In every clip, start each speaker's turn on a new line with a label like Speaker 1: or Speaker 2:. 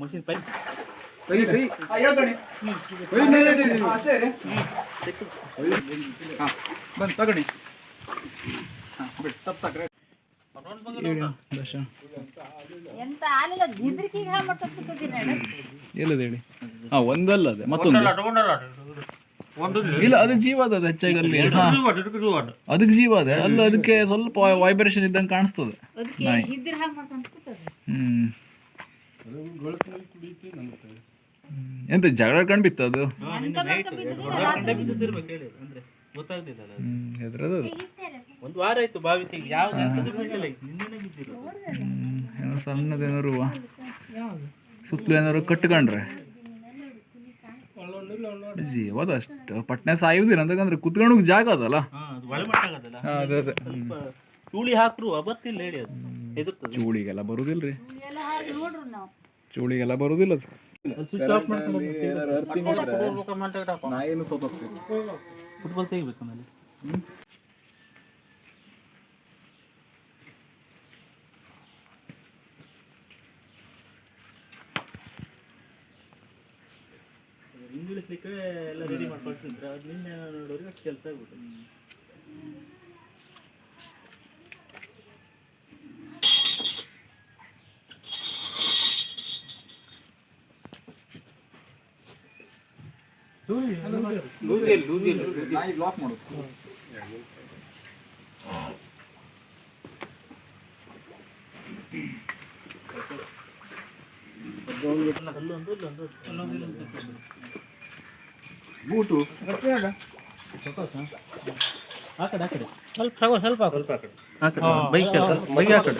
Speaker 1: Machine pi
Speaker 2: ಕೈ ಕೈ ಕೈ ಮೇಲೆ ಇಡಿ. ಅಷ್ಟೇ ಇರಿ. ಹಾ, ಬಂದ್ ತಗೊಳ್ಳಿ ಹಾಂ ಬಿಡಿ ತಪ್ಪು ಸಾಕ್ರೆ.
Speaker 3: ಎಂತ ಆಲಿಲ್ಲ ಗಿದ್ರಿಕಿಗೆ ಹಾಳು ಮಾಡ್ಕೊತಿದ್ದೀನಿ
Speaker 4: ಎಲ್ಲದ ಹೇಳಿ ಹಾ ಒಂದಲ್ಲ ಅದೇ ಮತ್ತೊಂದು ಇಲ್ಲ ಅದು ಜೀವ ಅದು ಹೆಚ್ಚಾಗಿ ಅಲ್ಲಿ. ಅದಕ್ಕೆ ಜೀವ ಅದ. ಅಲ್ಲ ಅದಕ್ಕೆ ಸ್ವಲ್ಪ ವೈಬ್ರೇಷನ್ ಇದ್ದಂಗೆ ಕಾಣಿಸ್ತದೆ. ಹ್ಮ್. ಎಂತ ಜಗಳ ಕಂಡ್ಬಿತ್ತು ಅದು?
Speaker 1: ಒಂದು ವಾರ ಆಯ್ತು ಬಾವಿ ತೆಗಿ ಯಾವ್ದು?
Speaker 4: ಸಣ್ಣದೇನಾರು ಸುತ್ತಲೂ ಏನಾರು ಕಟ್ಕೊಂಡ್ರೆ? ಜೀವದ ಅಷ್ಟು ಪಟ್ನೆ ಸಾಯುವುದಿಲ್ಲ. ಅಂತಂದ್ರೆ ಕುತ್ಕೊಂಡು ಜಾಗ ಅದಲ್ಲ?
Speaker 1: ಹಾ ಅದು
Speaker 4: ಅದೇ ಅದೇ.
Speaker 1: ಚೂಳಿ ಹಾಕ್ರು ಬರ್ತಿಲ್ಲ ಹೇಳಿ ಅದು. ಹೆದರ್ತದೆ.
Speaker 4: ಚೂಳಿಗೆಲ್ಲ
Speaker 3: ನೋಡ್ರು ನಾವು.
Speaker 4: ಚೂಳಿಗೆಲ್ಲ ಬರುದಿಲ್ಲ ಅದು.
Speaker 1: ಫುಟ್ಬಾಲ್ ತೆಗಿಬೇಕು ಆಮೇಲೆ. ಇಂಗ್ಲಿಷ್ಲಿಕ್ಕೆ ಎಲ್ಲ ರೆಡಿ ಮಾಡಿ ಕಳ್ಸಿದ್ರೆ ಅದು ನಿನ್ನೆ ನೋಡೋರಿಗೆ ಅಷ್ಟು ಕೆಲಸ ಆಗ್ಬಿಟ್ಟು
Speaker 2: ಬ್ಲಾಕ್ ಮಾಡು
Speaker 1: ಅಲ್ಲೊಂದು ಅಲ್ಲೊಂದು ತೆಗ್ದು.
Speaker 2: ಬೂಟು.
Speaker 1: ಆ ಕಡೆ ಆ ಕಡೆ ಸ್ವಲ್ಪ ತಗೋ ಸ್ವಲ್ಪ ಸ್ವಲ್ಪ ಆ ಕಡೆ ಆ ಕಡೆ ಬೈಕ್ ಬೈಕ್ ಆ ಕಡೆ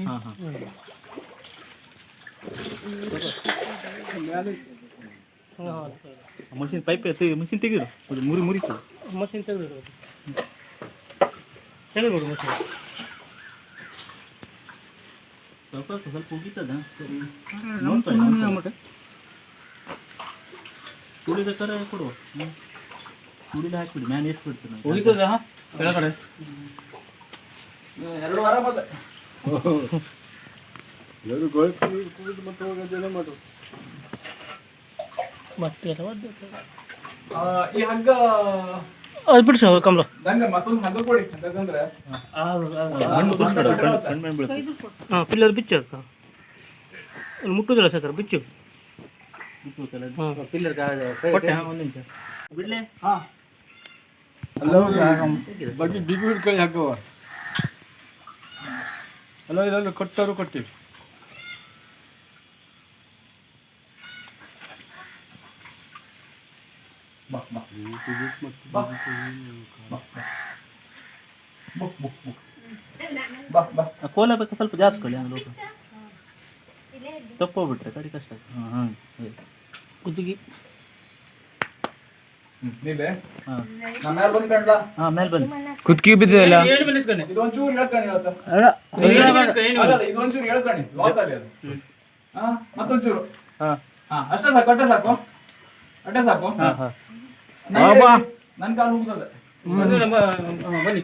Speaker 1: ಹಾಂ ಹಾಂ ಮಷಿನ್ ಪೈಪ್ ತೆಗಿ ಮಷಿನ್ ತೆಗಿರು ಮುರಿ ಮುರಿತು ಮಷಿನ್ ತೆಗೆದು ತೆಗೆದು ಮಷಿನ್. ಸ್ವಲ್ಪ ಸ್ವಲ್ಪ ಉಗಿತದ? ಉಳಿದ ಕರ ಕೊಡುವ. ಉಳಿದ ಹಾಕ್ಬಿಡಿ ಮ್ಯಾನ್ ಎಷ್ಟು ಬಿಡ್ತೀನಿ
Speaker 2: ಉಳಿತದ? ಕೆಳಗಡೆ. ಎರಡು ವಾರ ಮತ್ತೆ. ಆ, ಈ ಹಗ್ಗ
Speaker 1: ಅದು ಬಿಡಿಸಿ ಕಮಲ
Speaker 2: ನಂಗೆ ಮತ್ತೊಂದು ಹಗ್ಗ ಕೊಡಿ ಯಾಕಂದ್ರೆ
Speaker 3: ಕೊಯ್ದು ಕೊಟ್ಟು
Speaker 1: ಹಾಂ ಪಿಲ್ಲರ್ ಬಿಚ್ಚು ಅದು ಅಲ್ಲಿ ಮುಟ್ಟುದಿಲ್ಲ ಸರ್ ಬಿಚ್ಚು ಪಿಲ್ಲರ್ ಕೊಟ್ಟೆ ಒಂದು ನಿಮಿಷ ಬಿಡ್ಲೆ
Speaker 2: ಹಾ
Speaker 5: ಬಗ್ಗೆ ಬಿಗಿ ಹಿಡ್ಕೊಳ್ಳಿ ಹಾಕುವ ಅಲ್ಲ ಇದೆಲ್ಲ ಕೊಟ್ಟರು ಕೊಟ್ಟಿ
Speaker 2: ಬಾ ಬಾ
Speaker 1: ಕೋಲ ಬೇಕಾ? ಸ್ವಲ್ಪ ಜಾಸ್ಕೊಳ್ಳಿ ಹಂಗೆ ಲೋಕ ತಪ್ಪೋಗ್ಬಿಟ್ರೆ ಕಡಿ ಕಷ್ಟ ಹಾಂ ಹಾಂ ಕುದಿಗಿ
Speaker 2: ನೀವೇ?
Speaker 1: ಹಾಂ.
Speaker 2: ನಮ್ಮ ಯಾರು ಬಂದು ಕಂಡ್ಲ
Speaker 1: ಹಾಂ ಮೇಲೆ ಬನ್ನಿ.
Speaker 4: ಕುತ್ಕಿ ಬಿದ್ದಿಲ್ಲ
Speaker 2: ಇದೊಂಚೂರು ಹೇಳ್ಕಣಿ ಇವತ್ತು. ಅಲ್ಲ ಇದೊಂಚೂರು ಹೇಳ್ಕಣಿ ಲಾಕ್ ಅಲ್ಲಿ ಅದು. ಹಾ ಮತ್ತೊಂಚೂರು
Speaker 1: ಹಾಂ.
Speaker 2: ಹಾ ಅಷ್ಟೇ ಸಾಕು ಅಷ್ಟೇ ಸಾಕು. ಅಷ್ಟೇ ಸಾಕು. ಕಾಲು ಬನ್ನಿ.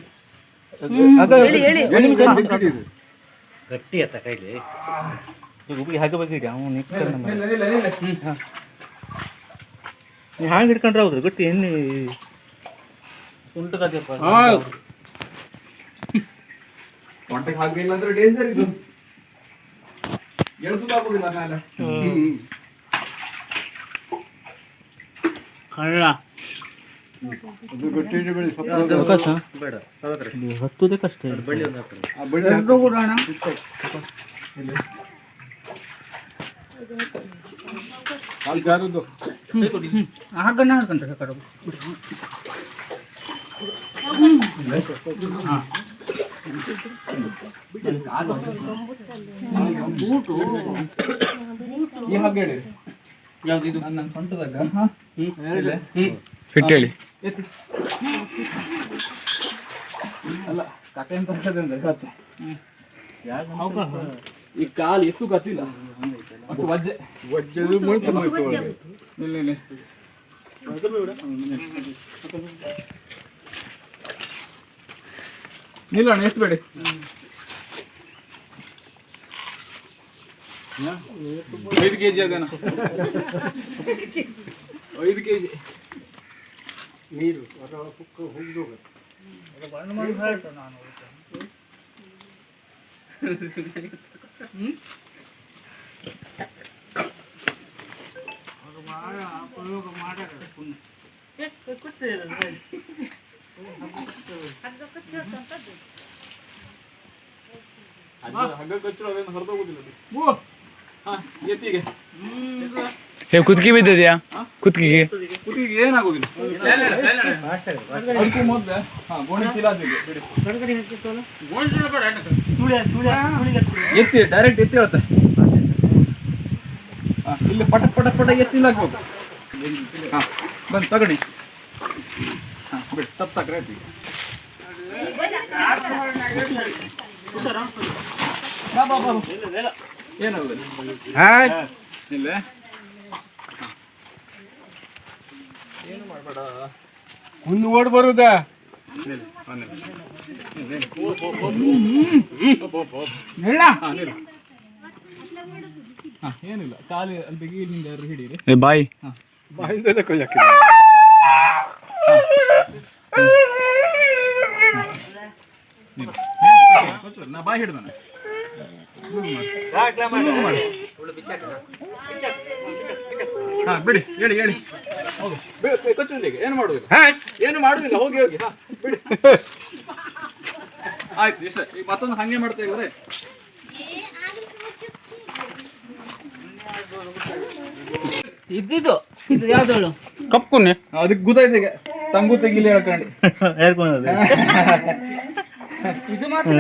Speaker 1: ಗಟ್ಟಿ ಅತ್ತ ಕೈಲಿ. ಉಬ್ಬಿಗೆ ಹಾಕಬೇಕು ಇಡಿ ಅವನು ನೀವು ಹ್ಯಾಂಗೆ ಹಿಡ್ಕೊಂಡ್ರೆ ಹೌದ್ರಿ? ಗಟ್ಟಿ ಎಣ್ಣೆ ಉಂಟು
Speaker 2: ಹಾಕಿಲ್ಲ ಅಂದ್ರೆ ಡೇಂಜರ್ ಇದು. ಎಳ್ಸುದಾಗುದಿಲ್ಲ ಮೇಲೆ
Speaker 1: ಕಳ್ಳ
Speaker 5: ಅದು ಗಟ್ಟಿ ಹಿಡಿಬೇಡಿ ಸ್ವಲ್ಪ
Speaker 1: ಅವಕಾಶ ಹತ್ತುದೇ ಕಷ್ಟ ಇದೆ.
Speaker 2: ಯಾವ್ದು ನನ್ನ ಸೊಂಟದಾಗ ಹಾ. ಎತ್ತಿ. ಅಲ್ಲ ಕತೆ ಅಂತ ಕತೆ ಈ ಕಾಲು ಎಷ್ಟು ಗೊತ್ತಿಲ್ಲ ಒಟ್ಟು ವಜ್ಜೆ.
Speaker 5: ವಜ್ಜದು ಮುಳ್ತು ಮಾಡ್ತು
Speaker 2: ಇಲ್ಲ ಇಲ್ಲ ನಿಲ್ಲೋಣ ಎತ್ತಬೇಡಿ ಐದು ಕೆ ಜಿ ಅದೇನ. ಐದು ಕೆ ಜಿ
Speaker 5: ನೀರು ಅದರ ಪುಕ್ಕ ಹೋಗುದು
Speaker 3: ಹಗ್ಗ ಕಟ್ಟಿರೋದಂತದ್ದು
Speaker 2: ಹಗ್ಗ ಕಚ್ಚರು ಅದೇನು ಹೊರದೋಗುದಿಲ್ಲ ಅದು. ಓ ಹಾ ಎತ್ತಿಗೆ.
Speaker 4: ಹೇ ಕುತ್ಕಿ ಬಿದ್ದಿದ್ಯಾ? ಕುತ್ಕಿಗೆ
Speaker 2: ಎತ್ತಿ ಡೈರೆಕ್ಟ್ ಎತ್ತಿ ಹೇಳ್ತೆ ಹಾ, ಇಲ್ಲಿ ಪಟ ಪಟ ಪಟ ಎತ್ತಿಲ್ಲ ಹಾಕ್ಬೇಕು. ಹಾ ಬಂದು ತಗಣಿ ಹಾಂ ಬಿಡಿ ತಪ್ಪು ಸಾಕ್ರೆ ಆಯ್ತು. ಬಾ ಏನಾಗುದಿಲ್ಲ ಇಲ್ಲೇ
Speaker 5: ಒಂದು ಓಡ್ ಬರುದ.
Speaker 2: ಹಾ, ಏನಿಲ್ಲ. ಕಾಲಿ ಅಲ್ಲಿ ಬಿಗಿಲಿಂದ ಯಾರು ಹಿಡೀರಿ?
Speaker 4: ಏ ಬಾಯ್.
Speaker 5: ಬಾಯಿಂದಲೇ ಕೊಯ್ಯಕ್ಕೆ
Speaker 2: ನಾ ಬಾಯಿ ಹಿಡ್ದಾನೆ. ಹಾ ಬಿಡಿ ಹೇಳಿ ಹೇಳಿ. ಕೊಚ್ಚುಂಡಿಗೆ ಏನು ಮಾಡುದಿಲ್ಲ ಏನು ಮಾಡುದಿಲ್ಲ ಹೋಗಿ ಹೋಗಿ. ಹಾ ಬಿಡಿ. ಆಯ್ತು ಇಷ್ಟ. ಈಗ ಮತ್ತೊಂದು ಹಂಗೆ ಮಾಡ್ತಾ ಇದ್ರೆ
Speaker 6: ಇದ್ದಿದ್ದು. ಇದು ಯಾವ್ದು ಹೇಳು
Speaker 4: ಕಪ್ಕೊನೆ
Speaker 2: ಅದಕ್ಕೆ ಗೊತ್ತಾಯ್ತು ಈಗ. ತಂಗು ತೆಗಿಲಿ ಹೇಳ್ಕೊಂಡು.
Speaker 6: ಇದು ಮಾತ್ರ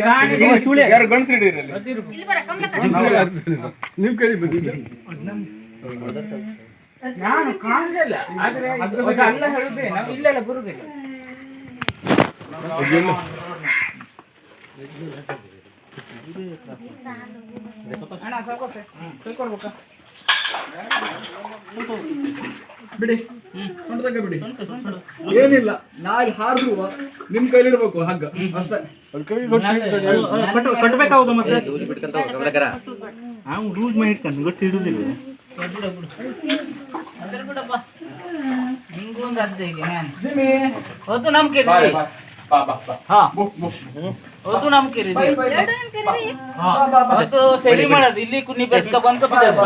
Speaker 2: ಯಾರು
Speaker 3: ಇಲ್ಲಿ ಬರ
Speaker 6: ನಾನು ಕಾಣಲಿಲ್ಲ. ಆದ್ರೆ ಅಲ್ಲ ಹೇಳುದೇ ನಾವು ಇಲ್ಲೆಲ್ಲ ಬರುದಿಲ್ಲ. ಅಣ್ಣ ಸಾಕೋತೆ ತಿಳ್ಕೊಳ್ಬೇಕಾ
Speaker 2: ಬಿಡಿ. ಸೊಂಟದಾಗ ಬಿಡಿ. ಏನಿಲ್ಲ ನಾಳೆ ಹಾರುವ ನಿಮ್ ಕೈಲಿರ್ಬೇಕು ಹಗ್ಗ. ಅಷ್ಟೇ.
Speaker 5: ಅಲ್ಲಿ ಕೈ ಕೊಟ್ಟು
Speaker 1: ಕಟ್ಟಬೇಕಾಗುದು ಮತ್ತೆ? ಅವ್ನು ರೂಲ್ ಮಾಡಿ ಇಟ್ಕೊಂಡು ಗೊತ್ತು ಇಡುದಿಲ್ಲ
Speaker 6: ಅದ್ರ ಬಿಡಪ್ಪ ನಿಂಗೂ ಒಂದು ಅರ್ಧ ಈಗ ನಾನು ಅದು ನಂಬಿಕೆ
Speaker 2: ಬಾ
Speaker 6: ಇದೆ
Speaker 2: ಬಾ ಬಾ ಬಾ ಬಾ
Speaker 6: ಹಾ
Speaker 2: ಬು, ಬು.
Speaker 6: ಅದು ನಂಬಿಕೆ ಇದೆ
Speaker 3: ಎರಡು ಏನ್ ಕರೀರಿ
Speaker 6: ಅದು ಸರಿ ಮಾಡೋದು ಇಲ್ಲಿ ಕುನ್ನಿ ಬೆಸ್ಕ ಬಂತು ಬಿಡೋದು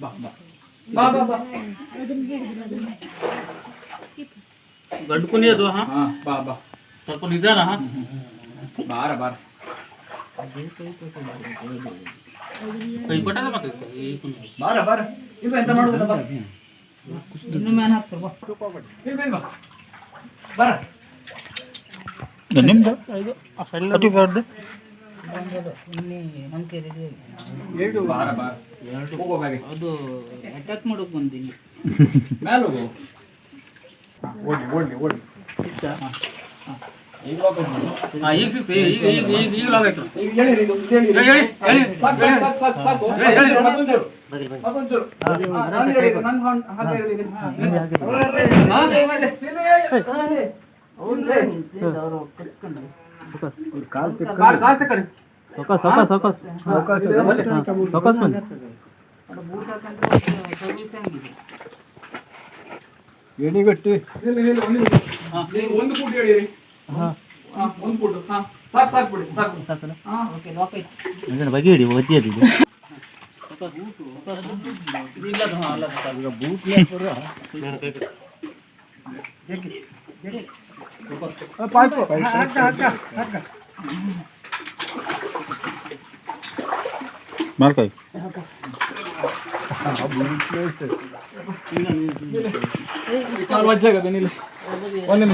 Speaker 2: ಬಾ ಬಾ ಬಾ ಬಾ ಬಾ
Speaker 6: ಕುನಿ ಅದು ಹಾ?
Speaker 2: ಹಾ ಬಾ ಬಾ.
Speaker 6: ಸ್ವಲ್ಪ ನಿಧಾನ ಹಾ?
Speaker 2: ಬಾರ ಬಾರ.
Speaker 6: ಕೈ ಕೊಟ್ಟದ ಮತ್ತೆ ಈ ಕುನಿ.
Speaker 2: ಬಾರ ಬಾರ. ಇದು ಎಂತ ಮಾಡುದಿಲ್ಲ ಬಾ.
Speaker 6: ಇನ್ನು ಮ್ಯಾನ್ ಹಾಕ್ತಾರೆ ಬಾ.
Speaker 2: ಇಲ್ಲಿ ಬಾ. ಬಾರ.
Speaker 1: ನಿಮ್ದು? ಇದು ಬರ್ದು
Speaker 5: ಎರಡು
Speaker 2: ಬಾರ ಬಾರ.
Speaker 6: ಅದು ಅಟ್ಯಾಕ್ ಮಾಡೋಕ್ ಬಂದಿಲ್ಲ
Speaker 2: ಮ್ಯಾಲ ಹೋಗು.
Speaker 5: ಓಡಿ ಓಡಿ ಓಡಿ
Speaker 2: ಈಗ ಹೋಗ್ಬೇಕು
Speaker 6: ಹಾ ಈಗ ಸಿಗ್ತದೆ ಈಗ ಈಗ ಈಗ ಈಗ ಲಾಗಾಯ್ತು
Speaker 2: ಈಗ ಹೇಳಿರಿ ಇದು ಇದು ಹೇಳಿರಿ.
Speaker 6: ಹೇಳಿ, ಹೇಳಿ.
Speaker 2: ಸಾಕು, ಸಾಕು, ಸಾಕು, ಸಾಕು, ಸಾಕು.
Speaker 6: ಹೇಳಿ, ಹೇಳಿ.
Speaker 2: ಮತ್ತೊಂದು ಚೂರು. ಮತ್ತೊಂದು ಚೂರು. ಹಾ, ನಾನು ಹೇಳಿರಿ, ನಾನು ಹಾಗೆ- ಹಾಗೆ ಹೇಳಿರಿ. ಹಾ, ನೀನು. ಹಾ, ನೀನು ಹೇಳಿ. ನೀನು ಹೇಳಿ.
Speaker 6: ಅವರು ಕಚ್ಕೊಂಡ್ರು
Speaker 5: ಕಾಲ್
Speaker 2: ಕಾಲ್- ಕಾಲ್ ತಕೊಳ್ಳಿ.
Speaker 1: ಸೊಕಸ್ ಸೊಕಸ್ ಸೊಕಸ್ ಸೊಕಸ್ ಬನ್ನಿ
Speaker 6: ಅದು ಬೂಟ್ ಹಾಕೊಂಡ್ರೆ ಸರ್ವಿಸ್ ಹಂಗಿದೆ
Speaker 5: ಎಣಿಗಟ್ಟಿ
Speaker 2: ನಿಲ್ಲಿ, ನಿಲ್ಲಿ, ಒಂದು ನಿಮಿಷ. ಹಾ, ನೀವು ಒಂದು ಫುಟ್ ಹೇಳಿರಿ ಹಾ, ಒಂದು ಫುಟ್ ಹಾ ಸಾಕು ಸಾಕು ಬಿಡಿ ಸಾಕು. ಹಾ.
Speaker 6: ಓಕೆ ಲಾಕ್ ಆಯ್ತು.
Speaker 1: ಅದನ್ನ ಬಗೆ ಹಿಡಿ ಒಜ್ಜಿ ಅದು
Speaker 6: ಇದು
Speaker 2: ಒಂದು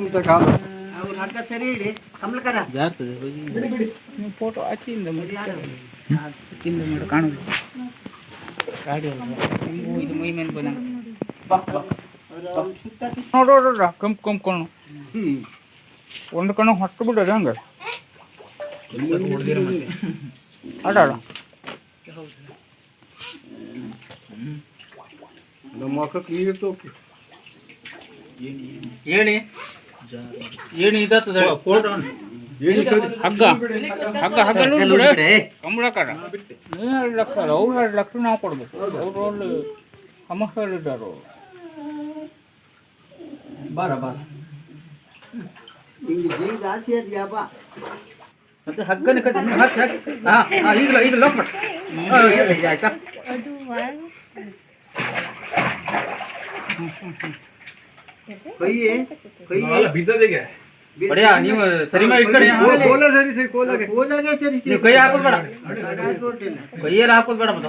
Speaker 5: ಮತ್ತೆ ಕಾಲು
Speaker 6: ಹಗ್ಗ ಸರಿ ಇಡಿ. ಕಮಲಕರ. ನೀವು ಫೋಟೋ ಆಚೆಯಿಂದ ಮಾಡಿ ಆಚೆಯಿಂದ ಮಾಡಿ ಕಾಣುದು. ಗಾಡಿ ಇದು ಮೈ ಮೇಲೆ ಬಂದ. ನೋಡು ನೋಡ್ರ ಕೆಂಪ್ ಕೆಂಪು ಕಣ್ಣು. ಒಂದು ಕಣ್ಣು ಹೊಟ್ಟು ಬಿಡೋದು ಹಂಗ. ಅಡಾಡ
Speaker 5: ನಮ್ಮ ಮಕ್ಕಕ್ಕೆ ನೀರು ತೋಕಿ
Speaker 6: ಹೇಳಿ. ಏನು
Speaker 5: ಸರಿ
Speaker 6: ಹಗ್ಗ. ಹಗ್ಗ. ಹಗ್ಗ ನೀನು ಎರಡು ಲಕ್ಷ ಅವ್ರು ಎರಡು ಲಕ್ಷ ನಾವು ಕೊಡ್ಬೇಕು. ಅವರು ಅಲ್ಲಿ ಸಮಸ್ಯೆಯಲ್ಲಿದ್ದಾರೆ ಬಾರ ಬಾರ.
Speaker 1: ಮತ್ತೆ ಹಗ್ಗನ ಕಟ್ಟಿ ಹಾಕಿ ಹಾಕಿ. ಹಾ ಹಾ ಈಗ ಈಗ ಲಾಕ್ ಮಾಡಿ.
Speaker 3: ಅದು ಒಳಗೆ
Speaker 2: ಬಿದ್ದದಿಗೆ
Speaker 6: ಬಡಿಯ ನೀವು ಸರಿ ಮಾಡಿ ಇಟ್ಕೊಳ್ಳಿ
Speaker 5: ಕೋಲ ಸರಿ ಸರಿ ಕೋಲಾಗೆ
Speaker 6: ನೀವು ಕೈ ಹಾಕೋದು ಬೇಡ ಕೈಯಲ್ಲಿ ಹಾಕೋದು ಬೇಡ ಮತ್ತೆ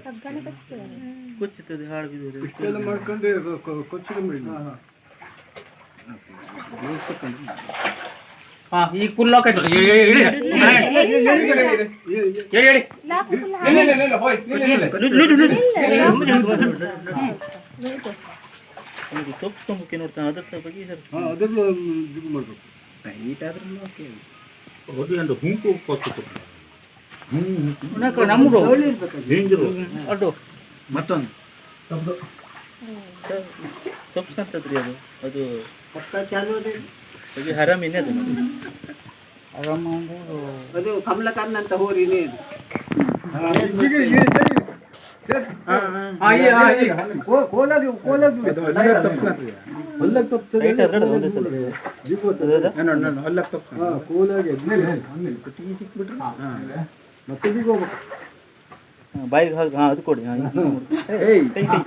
Speaker 3: ಹಗ್ಗನ ಕಟ್ತೀವಿ
Speaker 1: ಕುಚ್ಚುತ್ತದೆ ಹಾಳು ಬಿದ್ದು
Speaker 5: ಇಷ್ಟೆಲ್ಲ ಮಾಡ್ಕೊಂಡು ಕೊಚ್ಚಿಕೊಂಡ್ಬಿಡಿ
Speaker 6: ಹಾ ಈಗ ಫುಲ್ ಲಾಕ್ ಆಯ್ತು ಹೇಳಿ ಹೇಳಿ ಹೇಳಿ ಹೇಳಿ
Speaker 1: ತಪ್ಪಿಸ್ಕೊಂಬಕ್ಕೆ ನೋಡ್ತಾನೆ ಅದಕ್ಕೆ ಬಗ್ಗೆ ಸರ್.
Speaker 5: ಹಾಂ ಅದನ್ನು ಇದು ಮಾಡಬೇಕು.
Speaker 6: ಅದು
Speaker 1: ಮತ್ತೊಂದು. ತಪ್ಪಿಸ್ಕೊಂತದ್ರಿ ಅದು. ಅದು ಬಗ್ಗೆ ಹರಾಮಿನೇ ಅದು
Speaker 6: ಆರಾಮ
Speaker 7: ಅದು. ಕಮಲಕರ್ಣ ಅಂತ ಹೋರಿನೇ ಇದು
Speaker 5: ಕೋಲಾಗೆ ಕೋಲಾಗೆ ಹೊಲ್ಲಕ್ಕೆ ತಪ್ಪಿಸ್ತದೆ
Speaker 1: ರೈಟ್ ಅದು ಒಂದೇ ಸಲ
Speaker 5: ಹಾಂ ಕೋಲಾಗೆ ಟೀ ಸಿಕ್ಬಿಟ್ರೆ ಮತ್ತೆ ಈಗ ಹೋಗ್ಬೇಕು
Speaker 1: ಹಾ, ಬಾಯಿಗೆ ಹಾಕಿ ಹಾಂ ಅದು ಕೊಡಿ ಹಾಂ
Speaker 5: ಏಯ್
Speaker 1: ಕೈ ಕೈ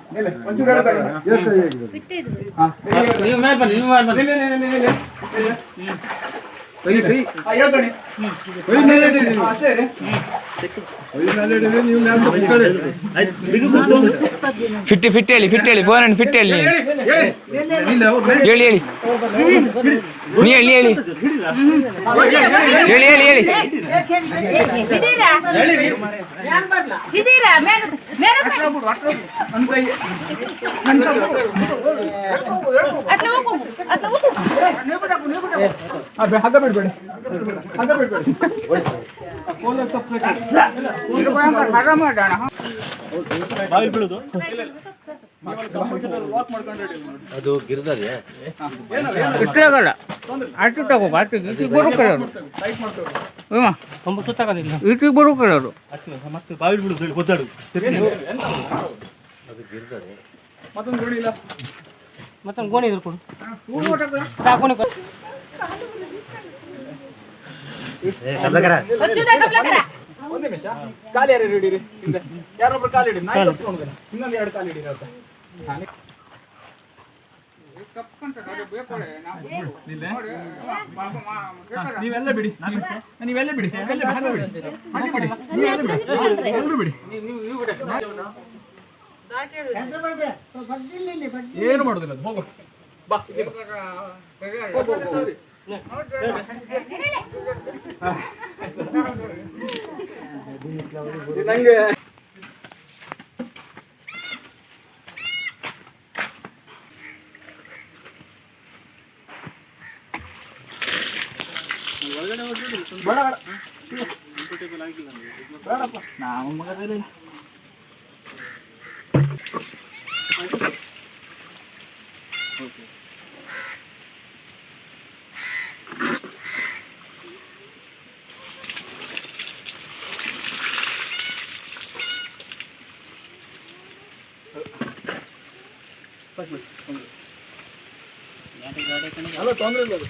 Speaker 5: ಎಷ್ಟು ಹೇಗಿದೆ
Speaker 3: ಬಿಟ್ಟಿದ್ರು
Speaker 6: ನೀವು ಮೇಲೆ ಬನ್ನಿ ನೀವು ಮೇಲೆ ಬನ್ನಿ
Speaker 5: ಕೈ ಕೈ ಕೈ ಮೇಲೆ
Speaker 1: ಬಿಟ್ಟು
Speaker 8: ಫಿಟ್ ಫಿಟ್ ಹೇಳಿ ಫಿಟ್ ಹೇಳಿ. ಫೋನ್ ಫಿಟ್ ಹೇಳಿ ಹೇಳಿ ಹೇಳಿ ನೀ ಹೇಳಿ ಹೇಳಿ. ಹೇಳಿ ಹೇಳಿ ಹೇಳಿ.
Speaker 3: ಹೇಳಿ ಹೋಗು ಹೋಗು
Speaker 2: ಹಗ್ಗ ಬಿಡ್ಬೇಡಿ. ಹಗ್ಗ ಬಿಡ್ಬೇಡಿ.
Speaker 6: ಆರಾಮ ಮಾಡೋಣ
Speaker 1: ಬಾಯಿ ಬೀಳುದು? ಅದು ಗಿರ್ದದೆ
Speaker 6: ಇಷ್ಟಾಗಲ್ಲ ಅಷ್ಟು ತಗೋ ಅಷ್ಟು ಈಟಿಗೆ ಬರೋ ಹ್ಞೂ
Speaker 1: ತುಂಬ ಸುತ್ತಾಗೋದಿಲ್ಲ.
Speaker 6: ಈಟಿಗೆ ಬರೋ ಕಲರು
Speaker 1: ಮತ್ತೆ ಬಾವಿ ಬಿಡು ಹೇಳಿ ಒದ್ದಾಡು. ಅದು ಗಿರ್ದದೆ
Speaker 2: ಮತ್ತೊಂದು ಗೋಣಿ ಇಲ್ಲ?
Speaker 1: ಮತ್ತೊಂದು ಗೋಣಿ ಇದ್ರು ಕೊಡು.
Speaker 3: ಹೊಚ್ಚುದ ಕಬ್ಲಕರ
Speaker 2: ಒಂದೇ ನಿಮಿಷ ಕಾಲು ಯಾರು ಹಿಡೀರಿ? ಹಿಂದೆ ಯಾರೊಬ್ರು ಕಾಲು ಹಿಡಿ ಇನ್ನೊಂದು ಎರಡು ಕಾಲು ಹಿಡೀರಿ ಅಂತ ನೀವೆಲ್ಲ ಬಿಡಿ. ನೀವು- ನೀವೆಲ್ಲ ಬಿಡಿ. ನೀವೆಲ್ಲ ಬಿಡಿ. ಹಾಗೆ ಬಿಡಿ. ಬಿಡಿ. ಬಿಡಿ. ಬಿಡಿ ಏನು ಮಾಡುದಿಲ್ಲ ಅದು? ಹೋಗು. ಬಾ. ಹೋಗು, ನಂಗೆ
Speaker 6: ನಾವು ಮಗದಲ್ಲಿ
Speaker 2: ಅಲ್ಲ ತೊಂದ್ರೆ ಇಲ್ಲ ಅದು